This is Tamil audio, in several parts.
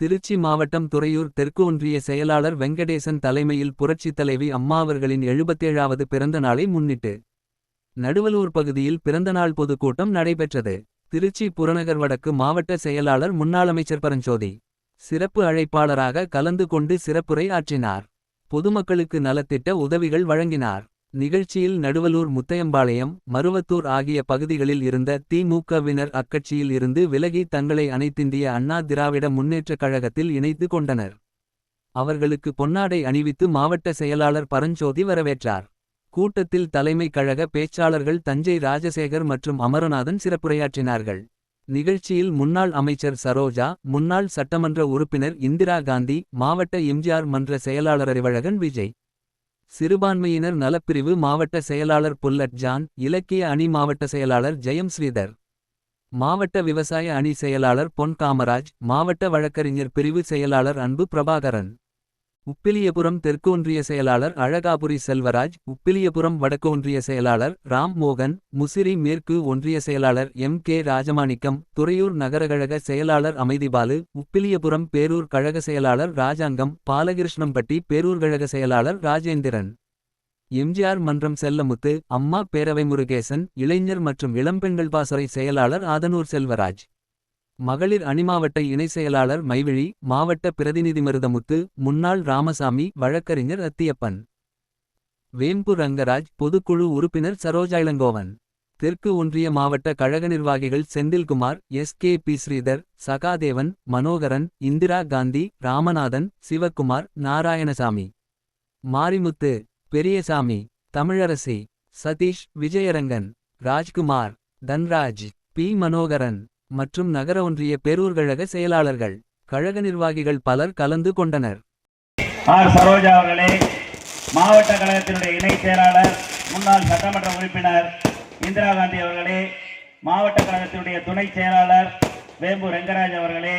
திருச்சி மாவட்டம் துறையூர் தெற்கு ஒன்றிய செயலாளர் வெங்கடேசன் தலைமையில் புரட்சித் தலைவி அம்மா அவர்களின் எழுபத்தேழாவது பிறந்த நாளை முன்னிட்டு நடுவலூர் பகுதியில் பிறந்தநாள் பொதுக்கூட்டம் நடைபெற்றது. திருச்சி புறநகர் வடக்கு மாவட்ட செயலாளர் முன்னாள் அமைச்சர் பரஞ்சோதி சிறப்பு அழைப்பாளராக கலந்து கொண்டு சிறப்புரை ஆற்றினார். பொதுமக்களுக்கு நலத்திட்ட உதவிகள் வழங்கினார். நிகழ்ச்சியில் நடுவலூர் முத்தையம்பாளையம் மருவத்தூர் ஆகிய பகுதிகளில் இருந்த திமுகவினர் அக்கட்சியில் இருந்து விலகி தங்களை அனைத்திந்திய அண்ணா திராவிட முன்னேற்றக் கழகத்தில் இணைத்து கொண்டனர். அவர்களுக்கு பொன்னாடை அணிவித்து மாவட்ட செயலாளர் பரஞ்சோதி வரவேற்றார். கூட்டத்தில் தலைமை கழக பேச்சாளர்கள் தஞ்சை ராஜசேகர் மற்றும் அமரநாதன் சிறப்புரையாற்றினார்கள். நிகழ்ச்சியில் முன்னாள் அமைச்சர் சரோஜா முன்னாள் சட்டமன்ற உறுப்பினர் இந்திரா காந்தி மாவட்ட எம்ஜிஆர் மன்ற செயலாளர் அறிவழகன் விஜய் சிறுபான்மையினர் நலப்பிரிவு மாவட்ட செயலாளர் புல்லட் ஜான் இலக்கிய அணி மாவட்ட செயலாளர் ஜெயம் ஸ்ரீதர். மாவட்ட விவசாய அணி செயலாளர் பொன் காமராஜ் மாவட்ட வழக்கறிஞர் பிரிவு செயலாளர் அன்பு பிரபாகரன். உப்பிலியபுரம் தெற்கு ஒன்றிய செயலாளர் அழகாபுரி செல்வராஜ் உப்பிலியபுரம் வடக்கு ஒன்றிய செயலாளர் ராம் மோகன் முசிறி மேற்கு ஒன்றிய செயலாளர் எம் கே ராஜமாணிக்கம் துறையூர் நகரகழக செயலாளர் அமைதிபாலு உப்பிலியபுரம் பேரூர் கழக செயலாளர் ராஜாங்கம் பாலகிருஷ்ணம்பட்டி பேரூர் கழக செயலாளர் ராஜேந்திரன். எம்ஜிஆர் மன்றம் செல்லமுத்து அம்மா பேரவை முருகேசன் இளைஞர் மற்றும் இளம்பெண்கள் பாசறை செயலாளர் ஆதனூர் செல்வராஜ். மகளிர் அணிமாவட்ட இணை செயலாளர் மைவிழி மாவட்ட பிரதிநிதிமருதமுத்து முன்னாள் ராமசாமி வழக்கறிஞர் அத்தியப்பன் வேம்பு ரங்கராஜ் பொதுக்குழு உறுப்பினர் சரோஜா இளங்கோவன் தெற்கு ஒன்றிய மாவட்ட கழக நிர்வாகிகள் Senthilkumar S. K. P Sridhar Sahadevan Manoharan Indira Gandhi Ramanathan Sivakumar Narayanasamy. Marimuthu Periyasamy Tamilarasi Sathish Vijayarangan Rajkumar Dhanraj P. Manoharan. மற்றும் நகர ஒன்றிய பேரூர்கழக செயலாளர்கள் கழக நிர்வாகிகள் பலர் கலந்து கொண்டனர். ஆர். சரோஜா அவர்களே மாவட்ட கழகத்தினுடைய இணை செயலாளர் முன்னாள் சட்டமன்ற உறுப்பினர் இந்திரா காந்தி அவர்களே மாவட்ட கழகத்தினுடைய துணை செயலாளர் வேம்பு ரெங்கராஜ் அவர்களே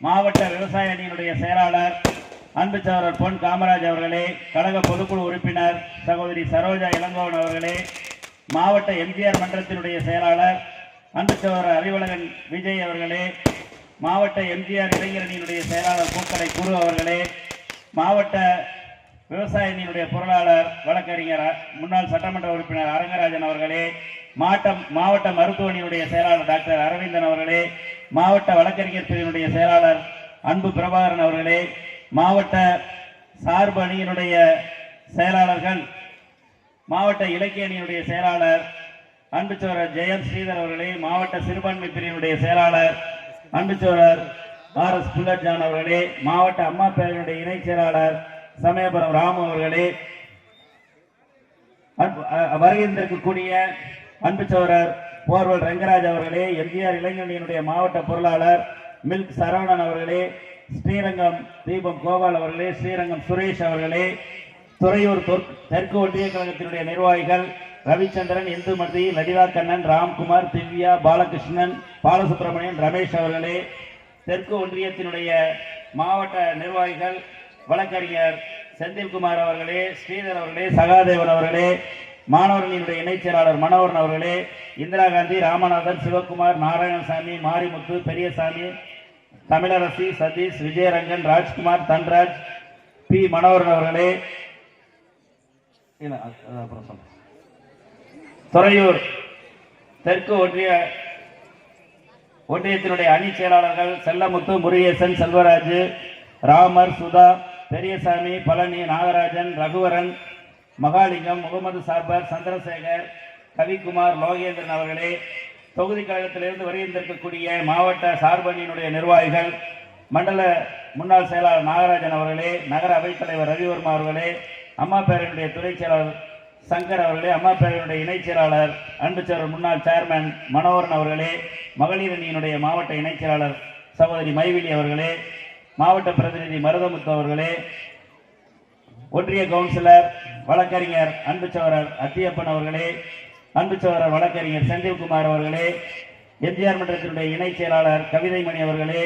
மாவட்ட விவசாய அணியினுடைய செயலாளர் அன்பு சகோதரர் பொன் காமராஜ் அவர்களே கழக பொதுக்குழு உறுப்பினர் சகோதரி சரோஜா இளங்கோவன் அவர்களே மாவட்ட எம்ஜிஆர் மன்றத்தினுடைய செயலாளர் அன்புத்தவர் அறிவழகன் விஜய் அவர்களே மாவட்ட எம்ஜிஆர் இளைஞரணியினுடைய செயலாளர் பூக்கடை குரு அவர்களே மாவட்ட விவசாயினுடைய பொருளாளர் வழக்கறிஞர் முன்னாள் சட்டமன்ற உறுப்பினர் அரங்கராஜன் அவர்களே மாவட்டம் மாவட்ட மருத்துவனியுடைய செயலாளர் டாக்டர் அரவிந்தன் அவர்களே மாவட்ட வழக்கறிஞர் பிரிவினுடைய செயலாளர் அன்பு பிரபாகரன் அவர்களே மாவட்ட சார்பு அணியினுடைய செயலாளர்கள் மாவட்ட இலக்கிய அணியினுடைய செயலாளர் அன்புச்சோரர் ஜெயம் ஸ்ரீதர் அவர்களே மாவட்ட சிறுபான்மை பிரிவினுடைய செயலாளர் அன்புச்சோரர் ஆர் எஸ் புல்லட்ஜான் அவர்களே மாவட்ட அம்மா பேரனுடைய இணைச் செயலாளர் சமயபுரம் ராமு அவர்களே வருகின்றிருக்கக்கூடிய அன்புச்சோரர் போர்வல் ரங்கராஜ் அவர்களே எம்ஜிஆர் இளைஞரணியினுடைய மாவட்ட பொருளாளர் மில்க் சரவணன் அவர்களே ஸ்ரீரங்கம் தீபம் கோபால் அவர்களே ஸ்ரீரங்கம் சுரேஷ் அவர்களே துறையூர் தெற்கு ஒன்றிய கழகத்தினுடைய நிர்வாகிகள் ரவிச்சந்திரன் இந்துமதி லலிதா கண்ணன் ராம்குமார் திவ்யா பாலகிருஷ்ணன் பாலசுப்ரமணியன் ரமேஷ் அவர்களே தெற்கு ஒன்றியத்தினுடைய மாவட்ட நிர்வாகிகள் வழக்கறிஞர் செந்தில்குமார் அவர்களே ஸ்ரீதர் அவர்களே சகாதேவன் அவர்களே மாணவர்களினுடைய இணைச் செயலாளர் மனோகரன் அவர்களே இந்திரா காந்தி ராமநாதன் சிவகுமார் நாராயணசாமி மாரிமுத்து பெரியசாமி தமிழரசி சதீஷ் விஜயரங்கன் ராஜ்குமார் தன்ராஜ் பி மனோகரன் அவர்களே அப்புறம் சொல்றேன். துறையூர் தெற்கு ஒன்றிய ஒன்றியத்தினுடைய அணி செயலாளர்கள் செல்லமுத்து முருகேசன் செல்வராஜ் ராமர் சுதா பெரியசாமி பழனி நாகராஜன் ரகுவரன் மகாலிங்கம் முகமது சார்பர் சந்திரசேகர் கவிக்குமார் லோகேந்திரன் அவர்களே. தொகுதி கழகத்திலிருந்து வருகின்றிருக்கக்கூடிய மாவட்ட சார்பணியினுடைய நிர்வாகிகள் மண்டல முன்னாள் செயலாளர் நாகராஜன் அவர்களே நகர அவைத்தலைவர் ரவிவர்மா அவர்களே அம்மா பேரனுடைய துணை செயலாளர் சங்கர் அவர்களே அம்மா பேரவையினுடைய இணைச் செயலாளர் அன்புச்சவர் முன்னாள் சேர்மேன் மனோகரன் அவர்களே மகளிர் அணியினுடைய மாவட்ட இணைச் செயலாளர் சகோதரி மைவிலி அவர்களே மாவட்ட பிரதிநிதி மருதமுத்து அவர்களே ஒன்றிய கவுன்சிலர் வழக்கறிஞர் அன்புச்சவரர் அத்தியப்பன் அவர்களே அன்புச்சவரர் வழக்கறிஞர் செந்தில்குமார் அவர்களே எம்ஜிஆர் மன்றத்தினுடைய இணைச் செயலாளர் கவிதைமணி அவர்களே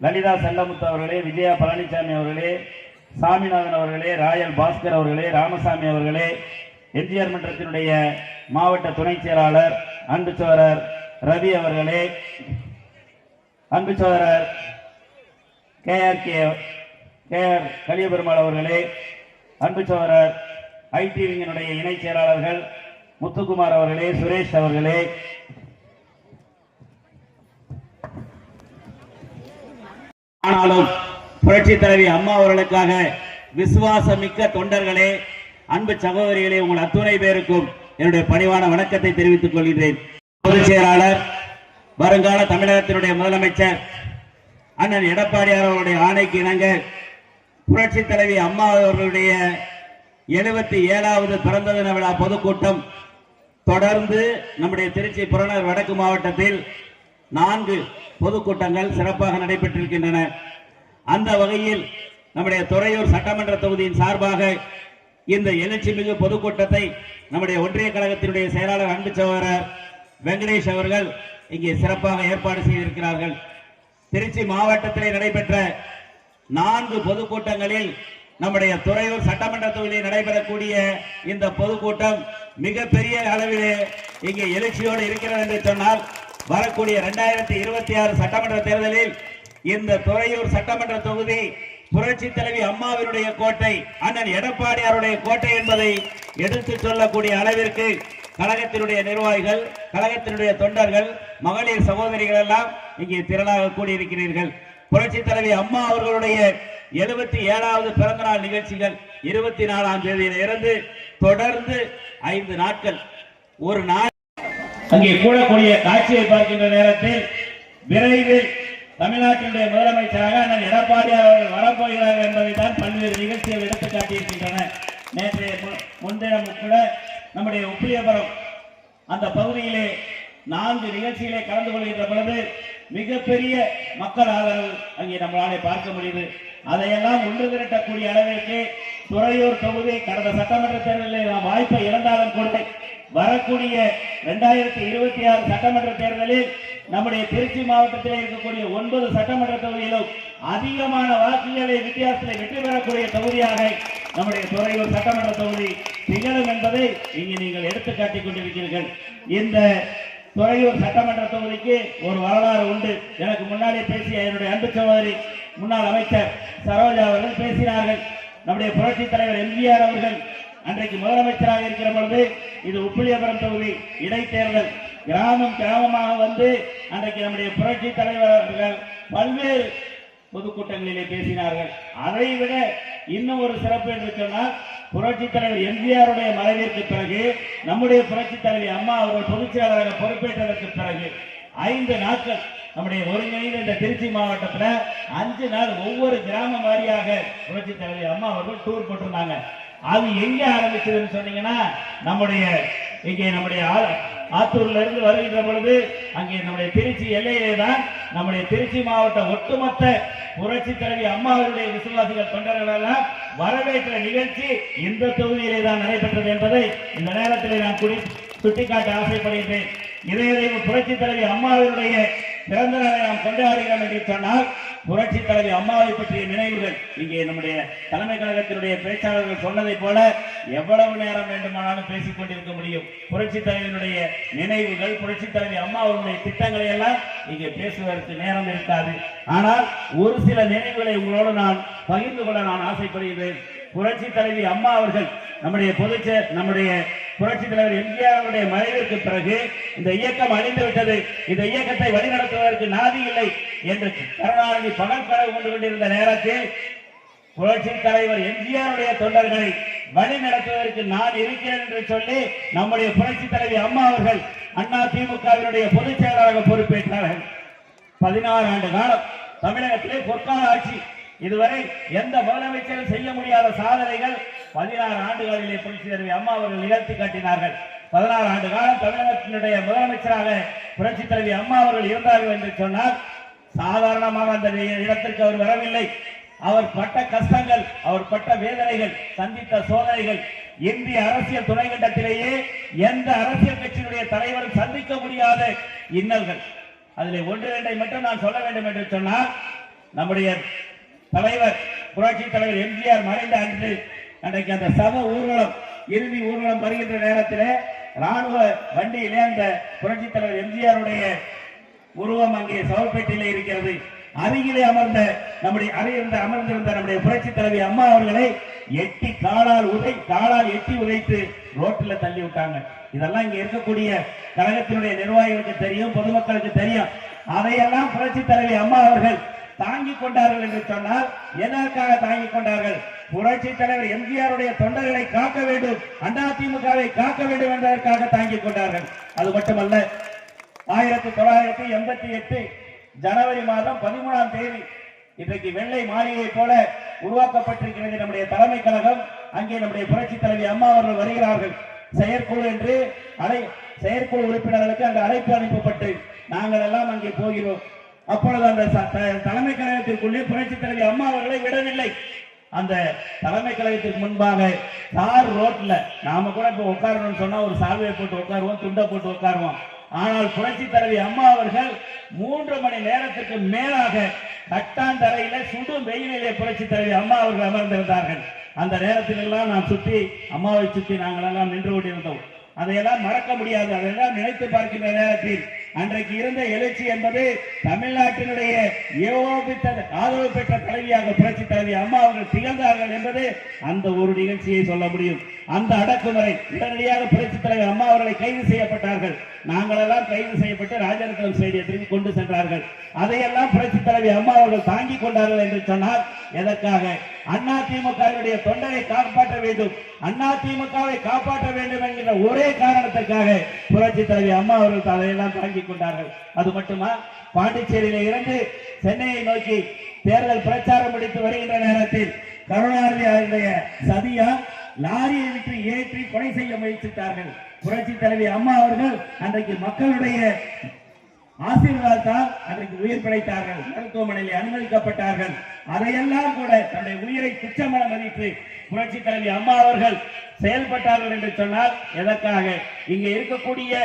லலிதா செல்லமுத்து அவர்களே விஜயா பழனிசாமி அவர்களே சாமிநாதன் அவர்களே ராயல் பாஸ்கர் அவர்களே ராமசாமி அவர்களே எம்ஜிஆர் மன்றத்தினுடைய மாவட்ட துணை செயலாளர் அன்பு சோழர் ரவி அவர்களே அன்பு Cholar KR K KR Kaliyaperumal அவர்களே அன்பு சோழர் ஐடிவியினுடைய இணைச் செயலாளர்கள் முத்துக்குமார் அவர்களே சுரேஷ் அவர்களே. ஆனாலும் புரட்சி தலைவி அம்மா அவர்களுக்காக விசுவாசமிக்க தொண்டர்களே அன்பு சகோதரிகளே உங்கள் அத்துணை பேருக்கும் என்னுடைய பணிவான வணக்கத்தை தெரிவித்துக் கொள்கிறேன் பொதுச் செயலாளர் வருங்கால தமிழகத்தினுடைய முதலமைச்சர் அண்ணன் எடப்பாடியார் அவருடைய ஆணைக்கு இணங்க புரட்சி தலைவி அம்மா அவர்களுடைய எழுபத்தி ஏழாவது பிறந்த தின விழா பொதுக்கூட்டம் தொடர்ந்து நம்முடைய திருச்சி புறநகர் வடக்கு மாவட்டத்தில் நான்கு பொதுக்கூட்டங்கள் சிறப்பாக நடைபெற்றிருக்கின்றன. அந்த வகையில் நம்முடைய துறையூர் சட்டமன்ற தொகுதியின் சார்பாக இந்த எழுச்சி மிகு பொதுக்கூட்டத்தை நம்முடைய ஒன்றிய கழகத்தினுடைய செயலாளர் அன்பு சகோதரர் வெங்கடேஷ் அவர்கள் இங்கே சிறப்பாக ஏற்பாடு செய்திருக்கிறார்கள். திருச்சி மாவட்டத்திலே நடைபெற்ற நான்கு பொதுக்கூட்டங்களில் நம்முடைய துறையூர் சட்டமன்ற தொகுதியில் நடைபெறக்கூடிய இந்த பொதுக்கூட்டம் மிகப்பெரிய அளவிலே இங்கே எழுச்சியோடு இருக்கிறது என்று சொன்னால் வரக்கூடிய இரண்டாயிரத்தி இருபத்தி ஆறு சட்டமன்ற தேர்தலில் இந்த துறையூர் சட்டமன்ற தொகுதி புரட்சி தலைவி அம்மாவினுடைய கோட்டை அண்ணன் எடப்பாடியாருடைய கோட்டை என்பதை எடுத்து சொல்லக்கூடிய அளவிற்கு கழகத்தினுடைய நிர்வாகிகள் கழகத்தினுடைய தொண்டர்கள் மகளிர் சகோதரிகள் எல்லாம் இங்கே திரளாக கூடியிருக்கிறீர்கள். புரட்சி தலைவி அம்மா அவர்களுடைய எழுபத்தி ஏழாவது பிறந்த நாள் நிகழ்ச்சிகள் இருபத்தி நாலாம் தேதியில இருந்து தொடர்ந்து ஐந்து நாட்கள். ஒரு நாள் அங்கே கூடக்கூடிய காட்சியை பார்க்கின்ற நேரத்தில் விரைவில் தமிழ்நாட்டினுடைய முதலமைச்சராக அண்ணன் எடப்பாடியார் அவர்கள் வரப்போகிறார்கள் என்பதை தான் பல்வேறு நிகழ்ச்சிகள் எடுத்து காட்டியிருக்கின்றன நேற்றைய முன்தினம் கூட நம்முடைய உப்பிலியபுரம் அந்த பகுதியிலே நான்கு நிகழ்ச்சிகளை கலந்து கொள்கின்ற பொழுது மிகப்பெரிய மக்கள் ஆதரவு அங்கே நம்மளாலே பார்க்க முடியுது. அதையெல்லாம் ஒன்று திரட்டக்கூடிய அளவிற்கு துறையூர் தொகுதி கடந்த சட்டமன்ற தேர்தலில் நாம் வாய்ப்பை இழந்தாலும் கூட வரக்கூடிய இரண்டாயிரத்தி இருபத்தி ஆறு சட்டமன்ற தேர்தலில் நம்முடைய திருச்சி மாவட்டத்தில் இருக்கக்கூடிய ஒன்பது சட்டமன்ற தொகுதியிலும் அதிகமான வாக்குகளை வித்தியாசத்தில் வெற்றி பெறக்கூடிய தொகுதியாக நம்முடைய துறையூர் சட்டமன்ற தொகுதி திகழும் என்பதை இங்கு நீங்கள் எடுத்து காட்டிக் கொண்டிருக்கிறீர்கள். இந்த துறையூர் சட்டமன்ற தொகுதிக்கு ஒரு வரலாறு உண்டு. எனக்கு முன்னாலே பேசிய என்னுடைய அன்பு சகோதரி முன்னாள் அமைச்சர் சரோஜா அவர்கள் பேசினார்கள். நம்முடைய புரட்சி தலைவர் எம்ஜிஆர் அவர்கள் அன்றைக்கு முதலமைச்சராக இருக்கிற பொழுது இது உப்பிலியபுரம் தொகுதி இடைத்தேர்தல். கிராமம் கிராமமாக வந்து அன்றைக்கு நம்முடைய புரட்சி தலைவர் அவர்கள் பல்வேறு பொதுக்கூட்டங்களிலே பேசினார்கள். அதை விட இன்னும் ஒரு சிறப்பு என்று சொன்னால் புரட்சி தலைவர் எம்ஜிஆருடைய மறைவிற்கு பிறகு நம்முடைய புரட்சி தலைவி அம்மா அவர்கள் பொதுச் செயலாளராக பொறுப்பேற்றதற்கு பிறகு ஐந்து நாட்கள் நம்முடைய ஒருங்கிணைந்த இந்த திருச்சி மாவட்டத்தில் அஞ்சு நாள் ஒவ்வொரு கிராமம் வாரியாக புரட்சி தலைவி அம்மா அவர்கள் டூர் போட்டிருந்தாங்க. அது எங்கே ஆரம்பிச்சதுன்னு சொன்னீங்கன்னா நம்முடைய இங்கே நம்முடைய ஆ- ஆத்தூர்ல இருந்து வருகின்ற பொழுது அங்கே நம்முடைய திருச்சி எல்லையிலே தான் நம்முடைய திருச்சி மாவட்ட ஒட்டுமொத்த புரட்சி தலைவி அம்மாவருடைய விசுவாசிகள் தொண்டர்களெல்லாம் வரவேற்ற நிகழ்ச்சி இந்த தொகுதியிலே தான் நடைபெற்றது என்பதை இந்த நேரத்திலே நான் குடி சுட்டிக்காட்ட ஆசைப்படுகின்றேன். இதய புரட்சி தலைவி அம்மாவினுடைய பிறந்த நாளை நாம் கொண்டாடுகிறோம் என்று சொன்னால் புரட்சி தலைவி அம்மாவை பற்றிய நினைவுகள். இங்கே நம்முடைய தலைமை கழகத்தினுடைய பேச்சாளர்கள் சொன்னதைப் போல எவ்வளவு நேரம் வேண்டுமானாலும் பேசிக் கொண்டிருக்க முடியும். புரட்சி தலைவனுடைய நினைவுகள் புரட்சி தலைவி அம்மா அவருடைய திட்டங்களை எல்லாம் இங்கே பேசுவதற்கு நேரம் இருக்காது. ஆனால் ஒரு சில நினைவுகளை உங்களோடு நான் பகிர்ந்து கொள்ள நான் ஆசைப்படுகிறேன். புரட்சி தலைவி அம்மா அவர்கள் நம்முடைய பொதுச்ச நம்முடைய புரட்சி தலைவர் எம்ஜிஆர் அவருடைய மறைவிற்கு பிறகு இந்த இயக்கம் அழிந்து விட்டது. இந்த இயக்கத்தை வழிநடத்துவதற்கு நாதி இல்லை என்று கருணாநிதி பகல் கனவு கொண்டு கொண்டிருந்த நேரத்தில் புரட்சி தலைவர் எம்ஜிஆருடைய தொண்டர்களை வழி நடத்துவதற்கு நான் இருக்கிறேன் என்று சொல்லி நம்முடைய புரட்சி தலைவி அம்மா அவர்கள் அண்ணா திமுகவினுடைய பொதுச் செயலாளராக பொறுப்பேற்றார்கள். பதினாறு ஆண்டு காலம் தமிழகத்திலே பொற்கால ஆட்சி இதுவரை எந்த முதலமைச்சரும் செய்ய முடியாத சாதனைகள் பதினாறு ஆண்டுகளிலே புரட்சி தலைவி அம்மா அவர்கள் நிகழ்த்தி காட்டினார்கள். பதினாறு ஆண்டு காலம் தமிழகத்தினுடைய முதலமைச்சராக புரட்சி தலைவி அம்மா அவர்கள் இருந்தார்கள் என்று சொன்னால் சாதாரணமாக அந்த இடத்திற்கு அவர் வரவில்லை. அவர் பட்ட கஷ்டங்கள் அவர் பட்ட வேதனைகள் சந்தித்த சோதனைகள் இந்திய அரசியல் துணைக்கண்டத்திலேயே எந்த அரசியல் கட்சியினுடைய தலைவரும் சந்திக்க முடியாத இன்னல்கள். அதில் ஒன்று இரண்டை மட்டும் நான் சொல்ல வேண்டும் என்று சொன்னால் நம்முடைய தலைவர் புரட்சி தலைவர் எம்ஜிஆர் மறைந்த அன்று அன்றைக்கு அந்த சம ஊர்வலம் இறுதி ஊர்வலம் வருகின்ற நேரத்தில் ராணுவ வண்டியிலே அந்த புரட்சி தலைவர் எம்ஜிஆருடைய உருவம் அங்கே சவல்பேட்டையிலே இருக்கிறது. அருகிலே அமர்ந்த நம்முடைய அருகிருந்த அமர்ந்திருந்த நம்முடைய புரட்சி தலைவி அம்மா அவர்களை எட்டி காலால் உதை காலால் எட்டி உதைத்து ரோட்டில் தள்ளி விட்டாங்க. இதெல்லாம் இங்க இருக்கக்கூடிய கழகத்தினுடைய நிர்வாகிகளுக்கு தெரியும் பொதுமக்களுக்கு தெரியும். அதையெல்லாம் புரட்சி தலைவி அம்மா அவர்கள் தாங்கிக் கொண்டார்கள் என்று சொன்னால் எதற்காக தாங்கிக் கொண்டார்கள்? புரட்சி தலைவர் எம்ஜிஆருடைய தொண்டர்களை காக்க வேண்டும் அதிமுகவை காக்க வேண்டும் என்பதற்காக தாங்கிக் கொண்டார்கள். அது மட்டுமல்ல ஆயிரத்தி தொள்ளாயிரத்தி எண்பத்தி எட்டு ஜனவரி மாதம் பதிமூணாம் தேதி இன்றைக்கு வெள்ளை மாளிகை போல உருவாக்கப்பட்டிருக்கிறது நம்முடைய தலைமை கழகம். அங்கே நம்முடைய புரட்சி தலைவி அம்மா அவர்கள் வருகிறார்கள். செயற்குழு என்று அழை செயற்குழு உறுப்பினர்களுக்கு அங்கு அழைப்பு அனுப்பப்பட்டு நாங்கள் எல்லாம் அங்கே போகிறோம். அப்பொழுது அந்த தலைமை கழகத்திற்குள்ளே புரட்சி தலைவி அம்மா அவர்களை விடவில்லை. அந்த தலைமை கழகத்திற்கு முன்பாக தார் ரோட்ல நாம கூட இப்ப உட்காரணும்னு சொன்னா ஒரு சால்வையை போட்டு உட்காருவோம் துண்டை போட்டு உட்காருவோம். ஆனால் புரட்சி தலைவி அம்மா அவர்கள் மூன்று மணி நேரத்திற்கு மேலாக கட்டாந்தரையில சுடும் வெயிலிலே புரட்சி தலைவி அம்மா அவர்கள் அமர்ந்திருந்தார்கள். அந்த நேரத்தில் எல்லாம் சுற்றி அம்மாவை சுற்றி நாங்கள் எல்லாம் நின்று கொண்டிருந்தோம். அதையெல்லாம் மறக்க முடியாது. அதையெல்லாம் நினைத்து பார்க்கின்ற நேரத்தில் அன்றைக்கு இருந்த எழுச்சி என்பது தமிழ்நாட்டினுடைய ஏகோபித்த ஆதரவு பெற்ற தலைவியாக புரட்சி தலைவி அம்மா அவர்கள் திகழ்ந்தார்கள் என்பது அந்த ஒரு நிகழ்ச்சியை சொல்ல முடியும். அந்த அடக்குமுறை உடனடியாக புரட்சி தலைவர் அம்மா அவர்களை கைது செய்யப்பட்டார்கள். நாங்களெல்லாம் கைது செய்யப்பட்டு ராஜரத்னம் ஸ்டேடியத்திற்கு கொண்டு சென்றார்கள். அதையெல்லாம் புரட்சி தலைவி அம்மா அவர்கள் தாங்கிக் கொண்டார்கள் என்று சொன்னால் எதற்காக? அண்ணா திமுகவினுடைய தொண்டரை காப்பாற்ற வேண்டும். அண்ணா திமுகவை காப்பாற்ற வேண்டும் என்கிற ஒரே காரணத்திற்காக புரட்சி தலைவி அம்மா அவர்கள் அதையெல்லாம் தாங்கிக் கொண்டார்கள். அது மட்டுமா? பாண்டிச்சேரியில இருந்து சென்னையை நோக்கி தேர்தல் பிரச்சாரம் முடித்து வருகின்ற நேரத்தில் கருணாநிதி அவருடைய சதியா லாரியை விட்டு ஏற்றி கொலை செய்ய முயற்சித்தார்கள். புரட்சி தலைவி அம்மா அவர்கள் அன்றைக்கு மக்களுடைய ஆசீர்வாதத்தால் அன்றைக்கு உயிர் பிழைத்தார்கள். மருத்துவமனையில் அனுமதிக்கப்பட்டார்கள். அதையெல்லாம் கூட தன்னுடைய உயிரை துச்சமென மதித்து புரட்சி தலைவி அம்மா அவர்கள் செயல்பட்டார்கள் என்று சொன்னால் எதற்காக? இங்கே இருக்கக்கூடிய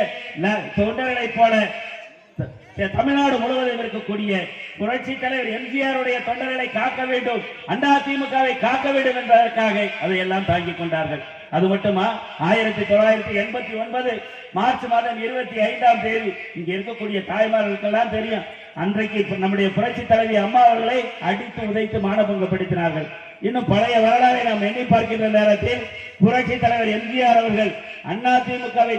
ந- தொண்டர்களைப் போல தமிழ்நாடு முழுவதும் இருக்கக்கூடிய புரட்சி தலைவர் எம்ஜிஆருடைய தொண்டர்களை காக்க வேண்டும் அண்ணா திமுகவை காக்க வேண்டும் என்பதற்காக அதையெல்லாம் தாங்கிக் கொண்டார்கள். அது மட்டுமா? ஆயிரத்தி தொள்ளாயிரத்தி எண்பத்தி ஒன்பது மார்ச் மாதம் இருபத்தி ஐந்தாம் தேதி இங்க இருக்கக்கூடிய தாய்மார்களுக்கெல்லாம் தெரியும். அன்றைக்கு நம்முடைய புரட்சி தலைவி அம்மா அவர்களை அடித்து உதைத்து மானபங்கப்படுத்தினார்கள். இன்னும் பழைய வரலாறை நாம் எண்ணி பார்க்கின்ற நேரத்தில் புரட்சி தலைவர் எம்ஜிஆர் அவர்கள் அண்ணா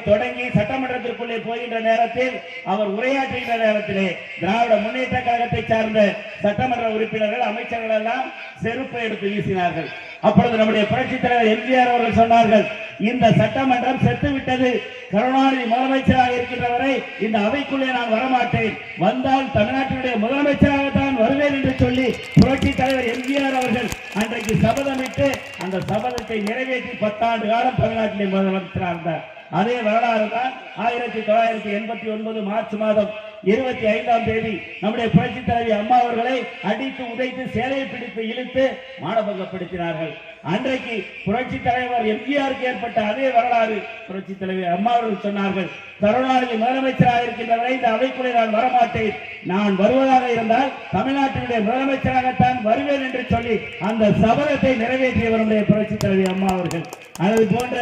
தொடங்கி சட்டமன்றத்திற்குள்ளே போகின்ற நேரத்தில் அவர் உரையாற்றுகின்ற நேரத்திலே திராவிட முன்னேற்ற கழகத்தை சார்ந்த சட்டமன்ற உறுப்பினர்கள் அமைச்சர்கள் எல்லாம் செருப்பை எடுத்து வீசினார்கள். அப்பொழுது நம்முடைய புரட்சி தலைவர் எம்ஜிஆர் அவர்கள் சொன்னார்கள் இந்த சட்டமன்றம் செத்து விட்டது கருணாநிதி முதலமைச்சராக இருக்கின்ற வரை இந்த அவைக்குள்ளே நான் வரமாட்டேன். வந்தால் தமிழ்நாட்டினுடைய முதலமைச்சராகத்தான் வருவேன் என்று சொல்லி புரட்சி தலைவர் எம்ஜிஆர் அவர்கள் அன்றைக்கு சபதமிட்டு அந்த சபதத்தை நிறைவேற்றி பத்தாண்டு காலம் தமிழ்நாட்டிலே முதலமைச்சராக இருந்தார். அதே வரலாறு தான் ஆயிரத்தி தொள்ளாயிரத்தி எண்பத்தி ஒன்பது மார்ச் மாதம் இருபத்தி ஐந்தாம் தேதி நம்முடைய புரட்சி தலைவி அம்மா அவர்களை அடித்து உதைத்து சேலையை பிடித்து இழுத்து மானபங்கப்படுத்தினார்கள். அன்றைக்கு புரட்சி தலைவர் எம்ஜிஆருக்கு ஏற்பட்ட அதே வரலாறு புரட்சி தலைவி அம்மா அவர்கள் சொன்னார்கள். கருணாநிதி முதலமைச்சராக இருக்கின்றவரை இந்த அவைக்குள்ளே நான் வரமாட்டேன். நான் வருவதாக இருந்தால் தமிழ்நாட்டினுடைய முதலமைச்சராகத்தான் வருவேன் என்று சொல்லி அந்த சபதத்தை நிறைவேற்றியவருடைய புரட்சி தலைவி அம்மா அவர்கள். அது போன்ற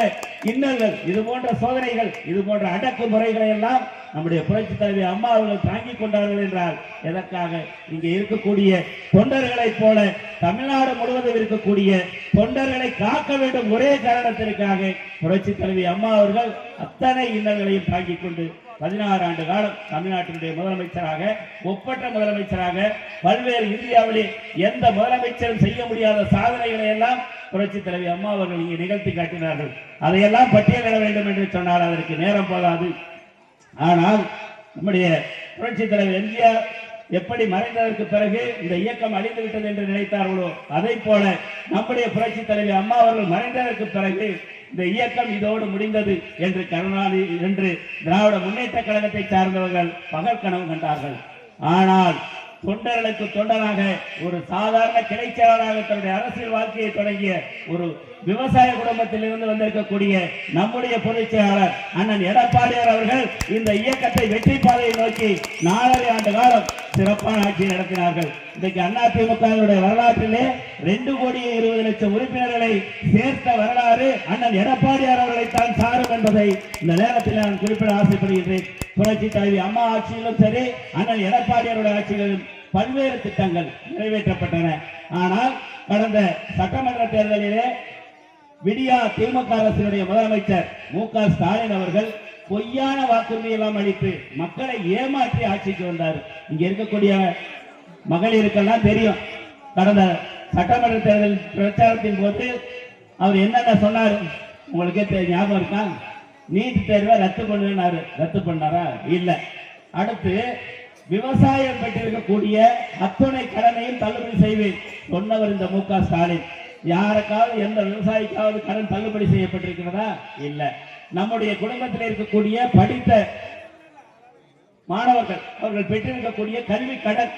இன்னல்கள் இது போன்ற சோதனைகள் இது போன்ற அடக்குமுறைகளை எல்லாம் நம்முடைய புரட்சி தலைவி அம்மா அவர்கள் தாங்கிக் கொண்டார்கள் என்றால் எதற்காக? இங்கே இருக்கக்கூடிய தொண்டர்களைப் போல தமிழ்நாடு முழுவதும் இருக்கக்கூடிய தொண்டர்களை காக்க வேண்டும் ஒரே காரணத்திற்காக புரட்சி தலைவி அம்மா அவர்கள் அத்தனை இன்னல்களையும் தாங்கிக் கொண்டு பதினாறு ஆண்டு காலம் தமிழ்நாட்டினுடைய முதலமைச்சராக ஒப்பற்ற முதலமைச்சராக பல்வேறு இந்தியாவிலே எந்த முதலமைச்சரும் செய்ய முடியாத சாதனைகளை எல்லாம் புரட்சி தலைவி அம்மா அவர்கள் இங்கே நிகழ்த்தி காட்டினார்கள். அதையெல்லாம் பட்டியலிட வேண்டும் என்று சொன்னால் அதற்கு நேரம் போதாது. ஆனால் நம்முடைய புரட்சி தலைவர் எம்ஜிஆர் எப்படி மறைந்ததற்கு பிறகு இந்த இயக்கம் அழிந்து விட்டது என்று நினைத்தார்களோ அதை போல நம்முடைய புரட்சி தலைவி அம்மா அவர்கள் மறைந்ததற்கு பிறகு இந்த இயக்கம் இதோடு முடிந்தது என்று கருணாநிதி என்று திராவிட முன்னேற்ற கழகத்தை சார்ந்தவர்கள் பகல் கனவு கண்டார்கள். ஆனால் தொண்டர்களுக்கு தொண்டராக ஒரு சாதாரண கிளைச்செயலாளராக தன்னுடைய அரசியல் வாழ்க்கையை தொடங்கிய ஒரு விவசாய குடும்பத்திலிருந்து வந்திருக்கக்கூடிய நம்முடைய பொதுச் செயலாளர் அண்ணன் எடப்பாடியார் அவர்கள் இந்த இயக்கத்தை வெற்றி பாதையை நோக்கி நாலரை ஆண்டு காலம் சிறப்பான ஆட்சி நடத்தினார்கள். இன்றைக்கு அதிமுகவினுடைய வரலாற்றிலே ரெண்டு கோடி இருபது லட்சம் உறுப்பினர்களை சேர்த்த வரலாறு அண்ணன் எடப்பாடியார் அவர்களை தான் சாரும் என்பதை இந்த நேரத்தில் நான் குறிப்பிட ஆசைப்படுகின்றேன். புரட்சி தலைவி அம்மா ஆட்சியிலும் சரி அண்ணன் எடப்பாடியாருடைய ஆட்சிகளிலும் பல்வேறு திட்டங்கள் நிறைவேற்றப்பட்டன. ஆனால் கடந்த சட்டமன்ற தேர்தலிலே விடியா திமுக அரசினுடைய முதலமைச்சர் மு க ஸ்டாலின் அவர்கள் பொய்யான வாக்குறுதி எல்லாம் அளித்து மக்களை ஏமாற்றி ஆட்சிக்கு வந்தார். இங்க இருக்கக்கூடிய மகளிருக்கெல்லாம் தெரியும். கடந்த சட்டமன்ற தேர்தல் பிரச்சாரத்தின் போது அவர் என்னென்ன சொன்னார்? உங்களுக்கே ஞாபகம் இருக்கா? நீட் தேர்வை ரத்து பண்ணுனாரு. ரத்து பண்ணாரா? இல்ல. அடுத்து விவசாயம் பெற்றிருக்கக்கூடிய அத்துணை கடனையும் தள்ளுபடி செய்வேன் சொன்னவர் இந்த மு க ஸ்டாலின். யாருக்காவது எந்த விவசாயிக்காவது கடன் தள்ளுபடி செய்யப்பட்டிருக்கிறதா? இல்ல. நம்முடைய குடும்பத்தில் இருக்கக்கூடிய படித்த மாணவர்கள் அவர்கள் பெற்றிருக்கக்கூடிய கல்வி கடன்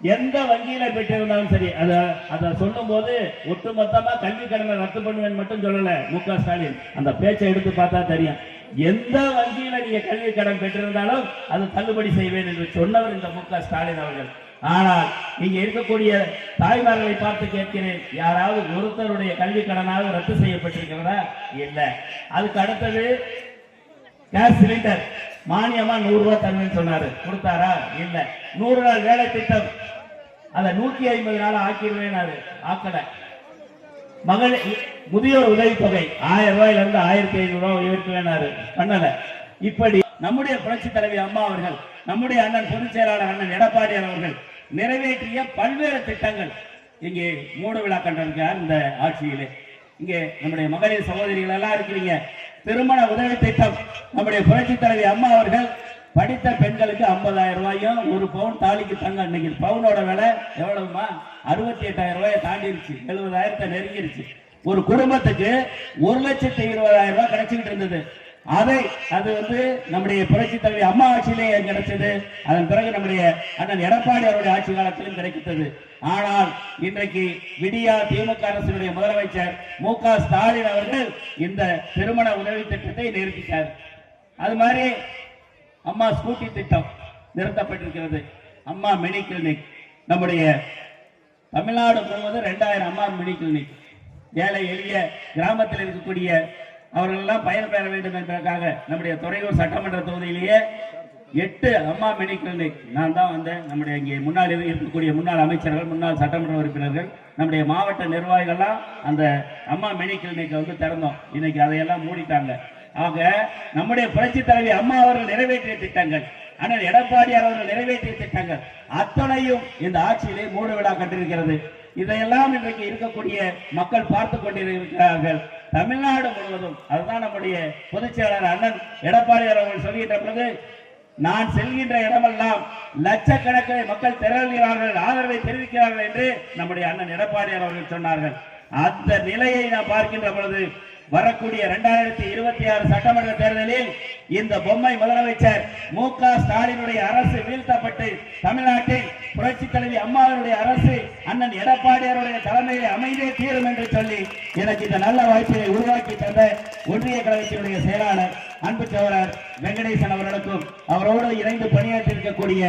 எந்த வங்கியில பெற்றிருந்தாலும் சரி அதை அதை சொல்லும் போது ஒட்டுமொத்தமா கல்வி கடனை ரத்து பண்ணுவேன் மட்டும் சொல்லல மு க ஸ்டாலின். அந்த பேச்சை எடுத்து பார்த்தா தெரியும். எந்த வங்கியில நீங்க கல்வி கடன் பெற்றிருந்தாலும் அதை தள்ளுபடி செய்வேன் என்று சொன்னவர் இந்த மு க ஸ்டாலின் அவர்கள். ஆனால் இங்கே இருக்கக்கூடிய தாய்மார்களை பார்த்து கேட்கிறேன். யாராவது ஒருத்தருடைய கல்வி கடனாக ரத்து செய்யப்பட்டிருக்கிறதா? இல்லை. அதுக்கு அடுத்தது கேஸ் சிலிண்டர். மானியமா நூறு ரூபாய் தருவேன்னு சொன்னாரு. கொடுத்தாரா? இல்ல. நூறு நாள் வேலை திட்டம். அதை நூத்தி ஐம்பது நாள் ஆக்கிடுவேன் ஆக்கல. மகள் முதியோர் உதவித்தொகை ஆயிரம் ரூபாயில இருந்து ஆயிரத்தி ஐநூறு ரூபாய் உயர்த்துவேனாரு பண்ணல. இப்படி நம்முடைய புரட்சி தலைவி அம்மா அவர்கள் நம்முடைய அண்ணன் பொதுச் செயலாளர் அண்ணன் எடப்பாடியார் அவர்கள் நிறைவேற்றிய பல்வேறு திட்டங்கள். இங்கே மூட விழா கண்டிருக்கார் இந்த ஆட்சியிலே. இங்கே நம்முடைய மகளிர் சகோதரிகள் எல்லாம் இருக்கிறீங்க. திருமண உதவி திட்டம். நம்முடைய புரட்சி தலைவி அம்மா அவர்கள் படித்த பெண்களுக்கு 50000 ரூபாயும் ஒரு பவுன் தாலிக்கு தங்க இன்னைக்கு பவுனோட விலை எவ்வளவுமா? அறுபத்தி எட்டாயிரம் ரூபாயை தாண்டிருச்சு. எழுபதாயிரத்தை நெருங்கிருச்சு. ஒரு குடும்பத்துக்கு ஒரு லட்சத்தி இருபதாயிரம் ரூபாய் கிடைச்சிக்கிட்டு இருந்தது. அதை அது வந்து நம்முடைய புரட்சி தலைவி அம்மா ஆட்சியிலே கிடைச்சது. அதன் பிறகு நம்முடைய அண்ணன் எடப்பாடி அவருடைய ஆட்சி காலத்திலும் கிடைத்தது. ஆனால் இன்றைக்கு விடியா திமுக அரசினுடைய முதலமைச்சர் மு க ஸ்டாலின் அவர்கள் இந்த திருமண உதவி திட்டத்தை நிறுத்திட்டார். அது மாதிரி அம்மா ஸ்கூட்டி திட்டம் நிறுத்தப்பட்டிருக்கிறது. அம்மா மினி கிளினிக். நம்முடைய தமிழ்நாடு முழுவதும் ரெண்டாயிரம் அம்மா மினி கிளினிக். ஏழை எளிய கிராமத்தில் இருக்கக்கூடிய அவர்களெல்லாம் பயன்பெற வேண்டும் என்பதற்காக நம்முடைய துறையூர் சட்டமன்ற தொகுதியிலேயே எட்டு அம்மா மினி கிளினிக். நான் தான் வந்து நம்முடைய இங்கே முன்னாள் இருக்கக்கூடிய முன்னாள் அமைச்சர்கள் முன்னாள் சட்டமன்ற உறுப்பினர்கள் நம்முடைய மாவட்ட நிர்வாகிகள்லாம் அந்த அம்மா மினி கிளினிக்கை வந்து திறந்தோம். இன்னைக்கு அதையெல்லாம் மூடிட்டாங்க. ஆக நம்முடைய புரட்சி தலைவி அம்மா அவர்கள் நிறைவேற்றிய திட்டங்கள் ஆனால் எடப்பாடியார் அவர்கள் நிறைவேற்றிய திட்டங்கள் அத்தனையும் இந்த ஆட்சியிலே மூடு விழா கட்டிருக்கிறது இதையெல்லாம் இன்றைக்கு இருக்கக்கூடிய மக்கள் பார்த்து கொண்டிருக்கிறார்கள். தமிழ்நாடு முழுவதும் அதுதான் நம்முடைய பொதுச் செயலாளர் அண்ணன் எடப்பாடியார் அவர்கள் சொல்கின்ற பொழுது நான் செல்கின்ற இடமெல்லாம் லட்சக்கணக்கில் மக்கள் திரள்கிறார்கள் ஆதரவை தெரிவிக்கிறார்கள் என்று நம்முடைய அண்ணன் எடப்பாடியார் அவர்கள் சொன்னார்கள். அந்த நிலையை நாம் பார்க்கின்ற பொழுது வரக்கூடிய இரண்டாயிரத்தி இருபத்தி ஆறு சட்டமன்ற தேர்தலில் இந்த பொம்மை முதலமைச்சர் மு க ஸ்டாலினுடைய அரசு வீழ்த்தப்பட்டு தமிழ்நாட்டில் புரட்சி தலைவி அம்மாவினுடைய அரசு அண்ணன் எடப்பாடியாருடைய தலைமையிலே அமைந்தே தீரும் என்று சொல்லி எனக்கு இந்த நல்ல வாய்ப்பினை உருவாக்கி தந்த ஒன்றிய கழகத்தினுடைய செயலாளர் அன்பு சோழர் வெங்கடேசன் அவர்களுக்கும் அவரோடு இணைந்து பணியாற்றி இருக்கக்கூடிய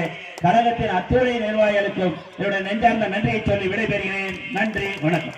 கழகத்தின் அத்துறை நிர்வாகிகளுக்கும் என்னுடைய நெஞ்சார்ந்த நன்றியை சொல்லி விடைபெறுகிறேன். நன்றி வணக்கம்.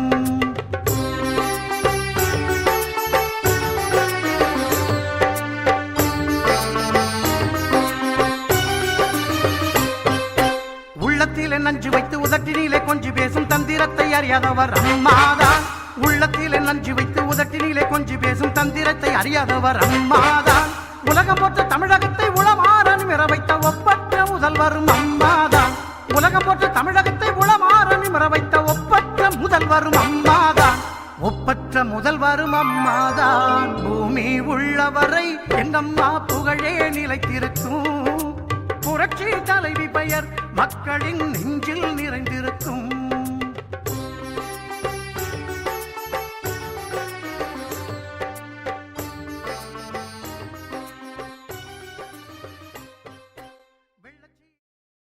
பேசும் தந்திரத்தை அறியாதவர் அம்மாதான் உள்ளத்திலே நஞ்சு வைத்து உதட்டினிலே கொஞ்சி பேசும் தந்திரத்தை அறியாதவர் அம்மாதான் உலகம் போற்ற தமிழகத்தை உளமாறன் மிற வைத்த ஒப்பற்ற முதல்வரும் அம்மாதான் உலகம் போற்ற தமிழகத்தை உளமாறன் மிற வைத்த ஒப்பற்ற முதல்வரும் அம்மாதான் ஒப்பற்ற முதல்வரும் அம்மாதான் பூமி உள்ளவரை எங்கம்மா புகழே நிலைத்திருக்கும் புரட்சி தலைவி பெயர் மக்களின் நெஞ்சில் நிறைந்திருக்கும்